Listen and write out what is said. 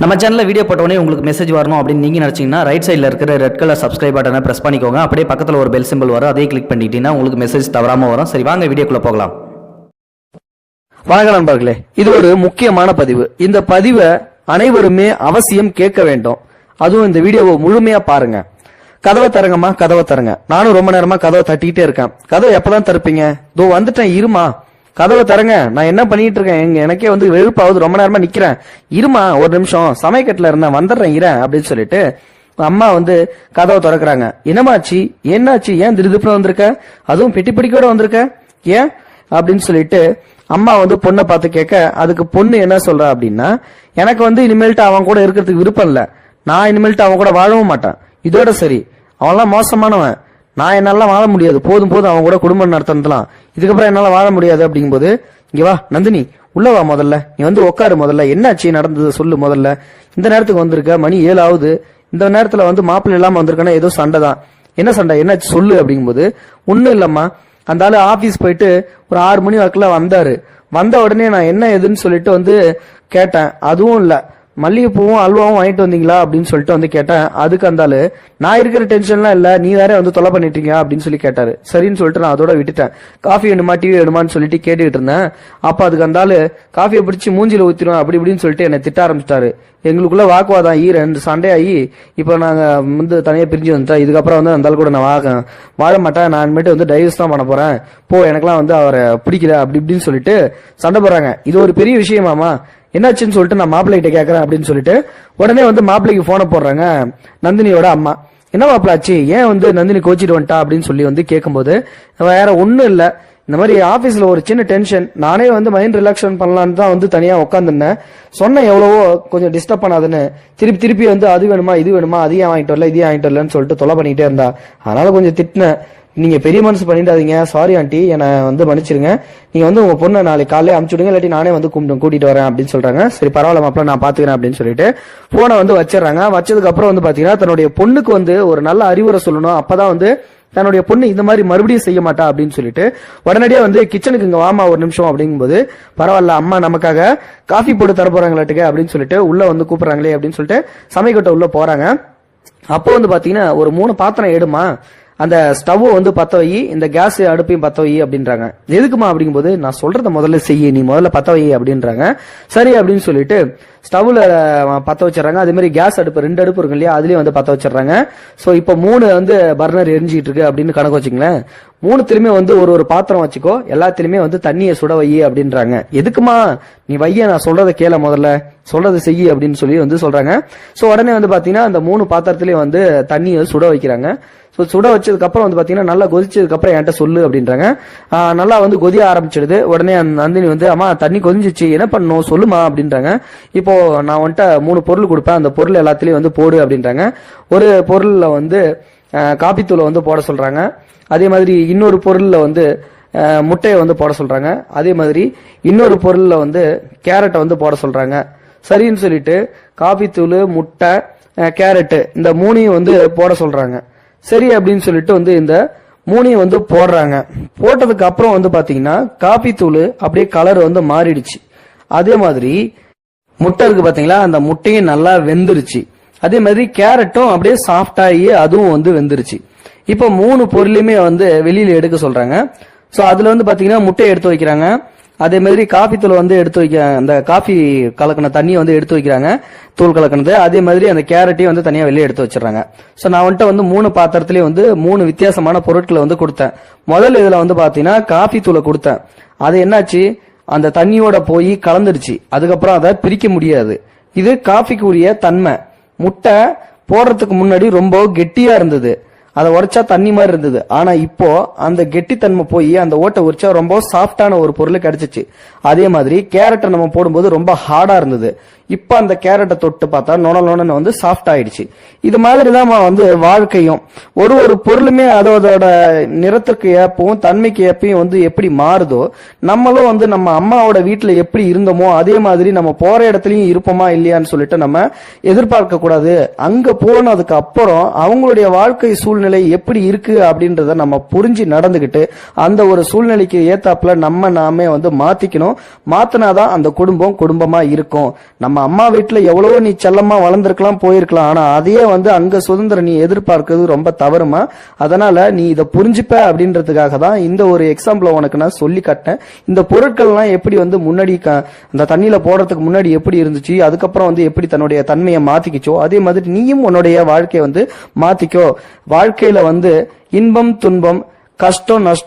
நம்ம சேனலில் வீடியோ போட்டோடனே உங்களுக்கு மெசேஜ் வரணும் அப்படின்னு நீங்கள் நினச்சிங்கன்னா ரைட் சைடில் இருக்கிற ரெட் கலர் சப்ஸ்கிரைப் பட்டனை ப்ரெஸ் பண்ணிக்கோங்க. அப்படியே பக்கத்தில் ஒரு பெல் சிம்பிள் வரும். அதே கிளிக் பண்ணிட்டீங்கன்னா உங்களுக்கு மெசேஜ் தவறாமல் வரும். சரி வாங்க வீடியோக்குள்ளே போகலாம். வணக்கம் நண்பர்களே இது ஒரு முக்கியமான பதிவு. இந்த பதிவை அனைவருமே அவசியம் கேட்க வேண்டும். அதுவும் இந்த வீடியோவை முழுமையா பாருங்க. கதவை தரங்கம்மா கதவை தரங்க. நானும் ரொம்ப நேரமா கதவை தட்டிக்கிட்டே இருக்கேன். கதவை எப்பதான் தருப்பீங்க இதோ வந்துட்டேன் இருமா. கதவை தரங்க நான் என்ன பண்ணிட்டு இருக்கேன் எங்க எனக்கே வந்து வெறுப்பாவது ரொம்ப நேரமா நிக்கிறேன். இருமா ஒரு நிமிஷம். சமயக்கட்டில இருந்தேன் வந்துடுறேன் இரேன் அப்படின்னு சொல்லிட்டு அம்மா வந்து கதவை திறக்கிறாங்க. என்னமாச்சு என்னாச்சு? ஏன் திருதிப்புல வந்திருக்க? அதுவும் பெட்டி பிடிக்கோட வந்திருக்க? ஏன்? அப்படின்னு சொல்லிட்டு அம்மா வந்து பொண்ணை பார்த்து கேட்க அதுக்கு பொண்ணு என்ன சொல்றா அப்படின்னா எனக்கு வந்து இனிமேல்ட்டு அவன் கூட இருக்கிறதுக்கு விருப்பம் இல்ல. நான் இனிமேல்ட்டு அவன் கூட வாழவும் மாட்டான். இதோட சரி. அவன்லாம் மோசமானவன். நான் என்னால வாழ முடியாது. போதும் போதும் அவன் கூட குடும்பம் நடத்தலாம் இதுக்கப்புறம் என்னால வாழ முடியாது அப்படிங்கும்போது இங்க வா நந்தினி உள்ள வா முதல்ல. நீ வந்து உட்காரு முதல்ல. என்னாச்சு நடந்தது சொல்லு முதல்ல. இந்த நேரத்துக்கு வந்திருக்க மணி ஏழு ஆகுது இந்த நேரத்துல வந்து மாப்பிள்ளை இல்லாம வந்திருக்கேன்னா ஏதோ சண்டை தான். என்ன சண்டை? என்னாச்சு சொல்லு அப்படிங்கும்போது ஒன்றும் இல்லம்மா. அந்த ஆளு ஆபீஸ் போயிட்டு ஒரு ஆறு மணி வாக்கில் வந்தாரு. வந்த உடனே நான் என்ன எதுன்னு சொல்லிட்டு வந்து கேட்டேன். அதுவும் இல்லை. மல்லிகைப்பூவும் அல்வாவும் வாங்கிட்டு வந்தீங்களா அப்படின்னு சொல்லிட்டு வந்து கேட்டேன். அதுக்கு அந்த நான் இருக்கிற டென்ஷன்லாம் இல்ல நீ வேற வந்து தொலை பண்ணிட்டீங்க அப்படின்னு சொல்லி கேட்டாரு. சரின்னு சொல்லிட்டு நான் அதோட விட்டுட்டேன். காஃபி வேணுமா டிவி வேணுமான்னு சொல்லிட்டு கேட்டுக்கிட்டு இருந்தேன். அப்ப அதுக்கு அந்தாலு காஃபியை பிடிச்சி மூஞ்சில ஊத்திரும் அப்படி இப்படின்னு சொல்லிட்டு என்னை திட்ட ஆரம்பிச்சிட்டாரு. எங்களுக்குள்ள வாக்குவாதம் ஈ ரெண்டு சண்டே ஆகி இப்போ நாங்க வந்து தனியா பிரிஞ்சு வந்துட்டோம். இதுக்கப்புறம் வந்து அந்தாலும் கூட நான் வாழ வாழ மாட்டேன். நான் இனிமேட்டு வந்து டைவர்ஸ் தான் பண்ண போறேன். போ எனக்கெல்லாம் வந்து அவரை பிடிக்கல அப்படி இப்படின்னு சொல்லிட்டு சண்டை போடுறாங்க. இது ஒரு பெரிய விஷயமாமா என்னாச்சுன்னு சொல்லிட்டு நான் மாப்பிள்ளைகிட்ட கேட்கறேன் அப்படின்னு சொல்லிட்டு உடனே வந்து மாப்பிள்ளைக்கு போனை போடுறாங்க நந்தினியோட அம்மா. என்ன மாப்பிளாச்சு ஆச்சு ஏன் வந்து நந்தினி கோச்சிட்டு வந்துட்டா அப்படின்னு சொல்லி வந்து கேட்கும்போது வேற ஒண்ணும் இல்ல. இந்த மாதிரி ஆபீஸ்ல ஒரு சின்ன டென்ஷன் நானே வந்து மைண்ட் ரிலாக்ஷன் பண்ணலான்னு தான் வந்து தனியா உட்காந்துருந்தேன் சொன்னேன் எவ்வளவோ கொஞ்சம் டிஸ்டர்ப் பண்ணாதுன்னு. திருப்பி திருப்பி வந்து அது வேணுமா இது வேணுமா அதையும் வாங்கிட்டு வரல இதையும் வாங்கிட்டு வரலன்னு சொல்லிட்டு தொலை பண்ணிட்டே இருந்தா. அதனால கொஞ்சம் திட்டினேன். நீங்க பெரிய மனசு பண்ணிடாதீங்க. சாரி ஆண்டி என்னை வந்து மன்னிச்சிருங்க. நீங்க வந்து உங்க பொண்ணை நாளைக்கு காலையில அமுச்சு விடுங்க இல்லாட்டி நானே வந்து கூப்பிட்டு கூட்டிட்டு வரேன் அப்படின்னு சொல்றாங்க. சரி பரவாயில்ல மாப்பிள நான் பாத்துக்கிறேன் அப்படின்னு சொல்லிட்டு போனை வந்து வச்சிடுறாங்க. வச்சதுக்கு அப்புறம் வந்து பாத்தீங்கன்னா தன்னுடைய பொண்ணுக்கு வந்து ஒரு நல்ல அறிவுரை சொல்லணும். அப்பதான் வந்து தன்னுடைய பொண்ணு இந்த மாதிரி மறுபடியும் செய்ய மாட்டா அப்படின்னு சொல்லிட்டு உடனடியா வந்து கிச்சனுக்கு இங்க வாமா ஒரு நிமிஷம் அப்படிங்கும்போது பரவாயில்ல அம்மா நமக்காக காஃபி போட்டு தரப்போறாங்களாட்டுக்கு அப்படின்னு சொல்லிட்டு உள்ள வந்து கூப்பிடுறாங்களே அப்படின்னு சொல்லிட்டு சமைக்கட்ட உள்ள போறாங்க. அப்போ வந்து பாத்தீங்கன்னா ஒரு மூணு பாத்திரம் எடுமா அந்த ஸ்டவ் வந்து பத்த வை இந்த கேஸ் அடுப்பையும் பத்த வை அப்படின்றாங்க. எதுக்குமா அப்படிங்கும்போது நான் சொல்றத முதல்ல செய்ய நீ முதல்ல பத்த வை அப்படின்றாங்க. சரி அப்படின்னு சொல்லிட்டு ஸ்டவ்வில் பற்ற வச்சிடறாங்க. அதேமாதிரி கேஸ் அடுப்பு ரெண்டு அடுப்பு இருக்கு இல்லையா? அதுலேயும் வந்து பத்த வச்சிடறாங்க. ஸோ இப்போ மூணு வந்து பர்னர் எரிஞ்சிட்டு இருக்கு அப்படின்னு கணக்கு வச்சுங்களேன் மூணுத்திலுமே வந்து ஒரு ஒரு பாத்திரம் வச்சுக்கோ. எல்லாத்திலுமே வந்து தண்ணியை சுட வை அப்படின்றாங்க. எதுக்குமா? நீ வைய நான் சொல்றதை கேள முதல்ல. சொல்றதை செய்யி அப்படின்னு சொல்லி வந்து சொல்றாங்க. ஸோ உடனே வந்து பாத்தீங்கன்னா அந்த மூணு பாத்திரத்திலேயே வந்து தண்ணியை சுட வைக்கிறாங்க. ஸோ சுட வச்சதுக்கு அப்புறம் வந்து பாத்தீங்கன்னா நல்லா கொதிச்சதுக்கு அப்புறம் என்கிட்ட சொல்லு அப்படின்றாங்க. நல்லா வந்து கொதிய ஆரம்பிச்சிடுது. உடனே அந்த நந்தினி வந்து அம்மா தண்ணி கொதிஞ்சிச்சு. என்ன பண்ணணும்? சொல்லுமா? அப்படின்றாங்க. இப்போ நான் வந்துட்டு மூணு பொருள் கொடுப்பேன். அந்த பொருள் எல்லாத்துலேயும் வந்து போடு அப்படின்றாங்க. ஒரு பொருளில் வந்து காப்பித்தூளை வந்து போட சொல்கிறாங்க அதே மாதிரி இன்னொரு பொருளில் வந்து முட்டையை வந்து போட சொல்கிறாங்க அதே மாதிரி இன்னொரு பொருளில் வந்து கேரட்டை வந்து போட சொல்கிறாங்க சரின்னு சொல்லிட்டு காபித்தூள் முட்டை கேரட்டு இந்த மூணையும் வந்து போட சொல்கிறாங்க சரி அப்படின்னு சொல்லிட்டு வந்து இந்த மூணையும் வந்து போடுறாங்க. போட்டதுக்கு அப்புறம் வந்து பார்த்தீங்கன்னா காப்பித்தூள் அப்படியே கலர் வந்து மாறிடுச்சு. அதே மாதிரி முட்டை இருக்கு பாத்தீங்களா? அந்த முட்டையும் நல்லா வெந்துருச்சு. அதே மாதிரி கேரட்டும் அப்படியே சாஃப்டாகி அதுவும் வந்து வெந்துருச்சு. இப்போ மூணு பொருளையுமே வந்து வெளியில எடுக்க சொல்றாங்க. ஸோ அதுல வந்து பாத்தீங்கன்னா முட்டையை எடுத்து வைக்கிறாங்க. அதே மாதிரி காஃபி தூள் வந்து எடுத்து வைக்க அந்த காஃபி கலக்கின தண்ணியை வந்து எடுத்து வைக்கிறாங்க. தூள் கலக்கினது. அதே மாதிரி அந்த கேரட்டையும் வந்து தனியாக வெளியே எடுத்து வச்சிடறாங்க. ஸோ நான் வந்துட்டு வந்து மூணு பாத்திரத்திலேயே வந்து மூணு வித்தியாசமான பொருட்களை வந்து கொடுத்தேன். முதல் இதில் வந்து பார்த்தீங்கன்னா காஃபி தூளை கொடுத்தேன். அது என்னாச்சு? அந்த தண்ணியோட போய் கலந்துருச்சு அதுக்கப்புறம் அதை பிரிக்க முடியாது. இது காஃபிக்குரிய தன்மை. முட்டை போடுறதுக்கு முன்னாடி ரொம்ப கெட்டியா இருந்தது. அதை உடைச்சா தண்ணி மாதிரி இருந்தது. ஆனா இப்போ அந்த கெட்டித்தன்மை போய் அந்த ஓட்டை உரிச்சா ரொம்ப சாஃப்டான ஒரு பொருள் கிடைச்சிச்சு. அதே மாதிரி கேரட்டை நம்ம போடும்போது ரொம்ப ஹார்டா இருந்தது. இப்ப அந்த கேரட்டை தொட்டு பார்த்தா நொன நொனன்னு வந்து சாஃப்ட் ஆயிடுச்சு. இது மாதிரி தான் வந்து வாழ்க்கையும். ஒரு ஒரு பொருளுமே அதோட நிறத்துக்கு ஏப்பவும் தன்மைக்கு ஏப்பையும் வந்து எப்படி மாறுதோ நம்மளும் வந்து நம்ம அம்மாவோட வீட்டுல எப்படி இருந்தோமோ அதே மாதிரி நம்ம போற இடத்துலயும் இருப்போமா இல்லையான்னு சொல்லிட்டு நம்ம எதிர்பார்க்க கூடாது அங்க போனதுக்கு அப்புறம் அவங்களுடைய வாழ்க்கை சூழ்நிலை எப்படி இருக்கு அப்படின்றத நம்ம புரிஞ்சு நடந்துகிட்டு அந்த ஒரு சூழ்நிலைக்கு ஏத்தாப்புல நம்ம நாமே வந்து மாத்திக்கணும். மாத்தினாதான் அந்த குடும்பம் குடும்பமா இருக்கும். நம்ம அம்மா வீட்டுல எவ்வளவோ நீ செல்லமா வளர்ந்துருக்கலாம் போயிருக்கலாம். ஆனா அதையே வந்து அங்க சுதந்திரம் நீ எதிர்பார்க்கிறது ரொம்ப தவறுமா? அதனால நீ இதை புரிஞ்சுப்ப அப்படின்றதுக்காக தான் இந்த ஒரு எக்ஸாம்பிள உனக்கு நான் சொல்லி காட்டேன் இந்த பொருட்கள்லாம் எப்படி வந்து முன்னாடி க- அந்த தண்ணியில போடுறதுக்கு முன்னாடி எப்படி இருந்துச்சு அதுக்கப்புறம் வந்து எப்படி தன்னுடைய தன்மையை மாத்திக்கிச்சோ அதே மாதிரி நீயும் உன்னுடைய வாழ்க்கையை வந்து மாத்திக்கோ. வாழ்க்கை வாழ்க்கையில வந்து இன்பம் துன்பம் கஷ்டம் நஷ்டம்